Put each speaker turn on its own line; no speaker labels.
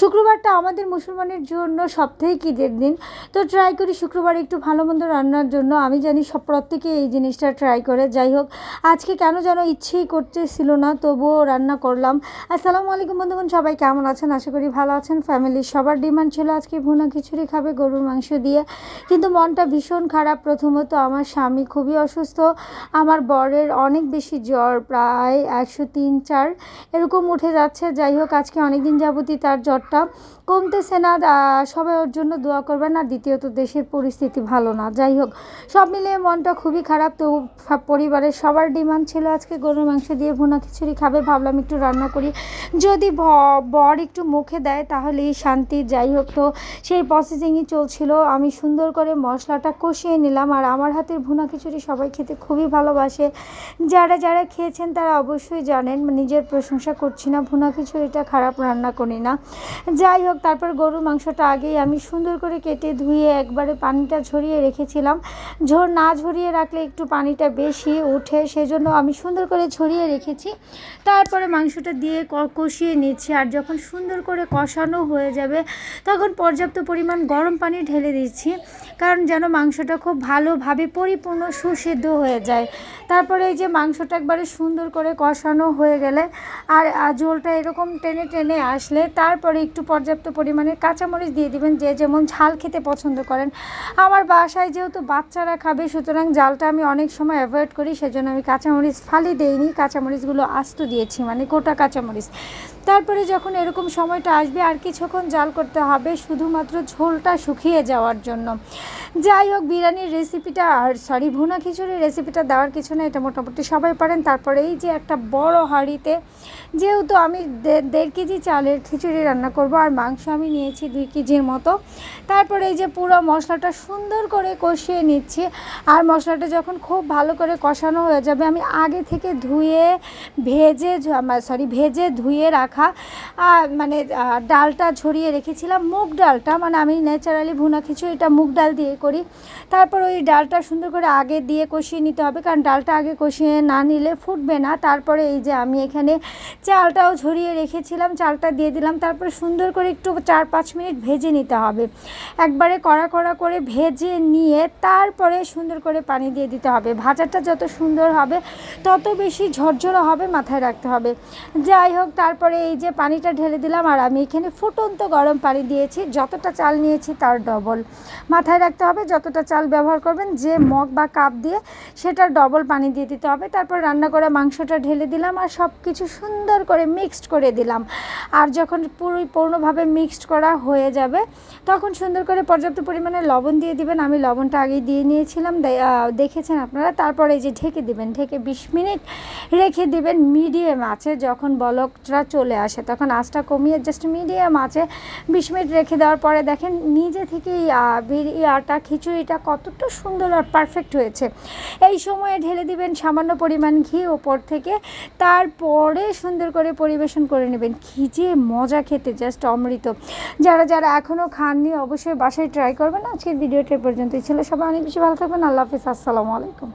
শুক্রবারটা আমাদের মুসলমানের জন্য সবথেকে ঈদের দিন? তো ট্রাই করি শুক্রবার একটু ভালো মন্দ রান্নার জন্য। আমি জানি সব প্রত্যেকে এই জিনিসটা ট্রাই করে। যাই হোক, আজকে কেন যেন ইচ্ছেই করতেছিল না, তবুও রান্না করলাম। আসসালামু আলাইকুম বন্ধুগণ, সবাই কেমন আছেন? আশা করি ভালো আছেন। ফ্যামিলির সবার ডিমান্ড ছিল আজকে ভুনা খিচুড়ি খাবে, গরুর মাংস দিয়ে। কিন্তু মনটা ভীষণ খারাপ প্রথমত। আমার স্বামী খুবই অসুস্থ। আমার বরের অনেক বেশি জ্বর, প্রায় একশো তিন, চার এরকম উঠে যাচ্ছে। যাই হোক, আজকে অনেক দিন তার জ্বরটা কমতেছে না সবাই ওর জন্য দোয়া করবেন আর দ্বিতীয়ত দেশের পরিস্থিতি ভালো না। যাই হোক, সব মিলিয়ে মনটা খুবই খারাপ। তো পরিবারের সবার ডিমান্ড ছিল আজকে গরুর মাংস দিয়ে ভুনা খিচুড়ি খাবে। ভাবলাম একটু রান্না করি। যদি বর একটু মুখে দেয় তাহলেই শান্তি। যাই হোক, তো সেই প্রসেসিংই চলছিল। আমি সুন্দর করে মশলাটা কষিয়ে নিলাম আর আমার হাতের ভুনা খিচুড়ি সবাই খেতে খুবই ভালোবাসে। যারা যারা খেয়েছেন তারা অবশ্যই জানেন, নিজের প্রশংসা করছি না। ভুনা খিচুড়িটা খারাপ রান্না করি না। যাই হোক, তারপর গরুর মাংসটা আগেই আমি সুন্দর করে কেটে ধুয়ে একবারে পানিটা ঝরিয়ে রেখেছিলাম। ঝোর না ঝরিয়ে রাখলে একটু পানিটা বেশি উঠে সেজন্য আমি সুন্দর করে ছড়িয়ে রেখেছি। তারপরে মাংসটা দিয়ে কষিয়ে নিচ্ছি, আর যখন সুন্দর করে কষানো হয়ে যাবে, তখন পর্যাপ্ত পরিমাণ গরম পানি ঢেলে দিচ্ছি, কারণ যেন মাংসটা খুব ভালোভাবে পরিপূর্ণ সুসিদ্ধ হয়ে যায়। তারপরে এই যে মাংসটা একবারে সুন্দর করে কষানো হয়ে গেলে আর ঝোলটা এরকম টেনে টেনে আসলে, তারপরে একটু পর্যাপ্ত পরিমাণে কাঁচামরিচ দিয়ে দিবেন, যে যেমন ঝাল খেতে পছন্দ করেন। আমার বাসায় যেহেতু বাচ্চারা খাবে, সুতরাং জালটা আমি অনেক সময় অ্যাভয়েড করি, সেজন্য আমি কাঁচামরিচ ফালি দেইনি। কাঁচামরিচগুলো আস্ত দিয়েছি মানে গোটা কাঁচামরিচ। তারপরে যখন এরকম সময়টা আসবে, আর কিছুক্ষণ জাল করতে হবে, শুধুমাত্র ঝোলটা শুকিয়ে যাওয়ার জন্য। যাই হোক, বিরিয়ানির রেসিপিটা আর সরি ভুনা খিচুড়ির রেসিপিটা দেওয়ার কিছু না এটা মোটামুটি সবাই পারেন। তারপরে এই যে একটা বড় হাঁড়িতে, যেহেতু আমি দেড় কেজি চালের খিচুড়ি রান্না করব আর মাংস আমি নিয়েছি দুই কেজির মতো, তারপরে এই যে পুরো মশলাটা সুন্দর করে কষিয়ে নিচ্ছি। আর মশলাটা যখন খুব ভালো করে কষানো হয়ে যাবে, আমি আগে থেকে ধুয়ে, ভেজে সরি ভেজে ধুয়ে রাখা মানে ডালটা ছড়িয়ে রেখেছিলাম, মুগ ডালটা। মানে আমি ন্যাচারালি ভুনা খিচুড়িটা মুগ ডাল দিয়ে করি। তারপর ওই ডালটা সুন্দর করে আগে দিয়ে কষিয়ে নিতে হবে, কারণ ডালটা আগে কষিয়ে না নিলে ফুটবে না। তারপরে এই যে আমি এখানে চালটাও ঝরিয়ে রেখেছিলাম, চালটা দিয়ে দিলাম। তারপর সুন্দর করে একটু চার পাঁচ মিনিট ভেজে নিতে হবে। একবারে কড়া কড়া করে ভেজে নিয়ে তারপরে সুন্দর করে পানি দিয়ে দিতে হবে। ভাজাটা যত সুন্দর হবে, তত বেশি ঝরঝরা হবে, মাথায় রাখতে হবে। যাই হোক, তারপরে এই যে পানিটা ঢেলে দিলাম, আর আমি এখানে ফুটন্ত গরম পানি দিয়েছি। যতটা চাল নিয়েছি তার ডবল। মাথায় রাখতে হবে যতটা চাল ব্যবহার করবেন যে মগ বা কাপ দিয়ে সেটা ডবল পানি দিয়ে দিতে হবে। তারপর রান্না করা মাংসটা ঢেলে দিলাম আর সব কিছু সুন্দর করে মিক্সড করে দিলাম। আর যখন পুরো পূর্ণভাবে মিক্সড করা হয়ে যাবে তখন সুন্দর করে পর্যাপ্ত পরিমাণে লবণ দিয়ে দিবেন। আমি লবণটা আগে দিয়ে নিয়েছিলাম। দেখেছেন আপনারা? তারপরে এই যে ঢেকে দিবেন ঢেকে বিশ মিনিট রেখে দিবেন। মিডিয়াম আছে যখন বলকটা চলে আসে তখন আঁচটা কমিয়ে জাস্ট মিডিয়াম আছে বিশ মিনিট রেখে দেওয়ার পরে দেখেন নিজে থেকেই আহ, বিরিয়াটা খিচুড়িটা কতটা সুন্দর আর পারফেক্ট হয়েছে। এই সময়ে ঢেলে দিবেন সামান্য পরিমাণ ঘি ওপর থেকে, তারপরে সুন্দর করে পরিবেশন করে নেবেন। খিচে মজা খেতে জাস্ট অমৃত। যারা যারা এখনও খাননি, অবশ্যই বাসায় ট্রাই করবেন। আজকের ভিডিওটা পর্যন্ত পর্যন্তই ছিল। সবাই অনেক বেশি ভালো থাকবেন। আল্লাহ হাফিজ। আসসালামু আলাইকুম।